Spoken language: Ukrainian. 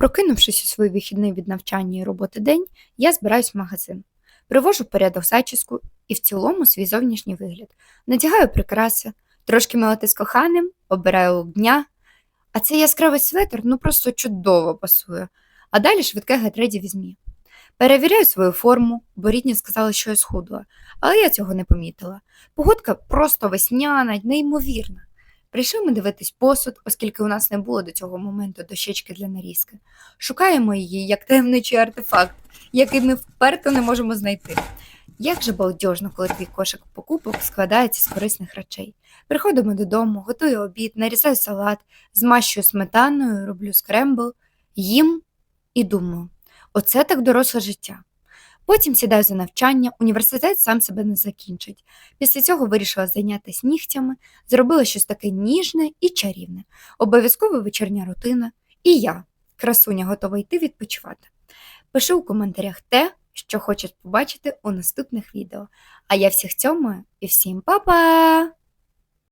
Прокинувшись у свій вихідний від навчання і роботи день, я збираюсь в магазин. Привожу порядок зачіску і в цілому свій зовнішній вигляд. Надягаю прикраси, трошки милити з коханим, обираю лук дня. А цей яскравий светр ну просто чудово пасує. А далі швидке гетреді візьмі. Перевіряю свою форму, бо рідні сказали, що я схудла, але я цього не помітила. Погодка просто весняна, неймовірна. Прийшли ми дивитись посуд, оскільки у нас не було до цього моменту дощечки для нарізки. Шукаємо її як таємничий артефакт, який ми вперто не можемо знайти. Як же балдежно, коли твій кошик покупок складається з корисних речей. Приходимо додому, готую обід, нарізаю салат, змащую сметаною, роблю скрембл, їм і думаю, оце так доросле життя. Потім сідаю за навчання, університет сам себе не закінчить. Після цього вирішила зайнятися нігтями, зробила щось таке ніжне і чарівне. Обов'язково вечірня рутина, і я, красуня, готова йти відпочивати. Пиши у коментарях те, що хочеш побачити у наступних відео. А я всіх цьому і всім па-па!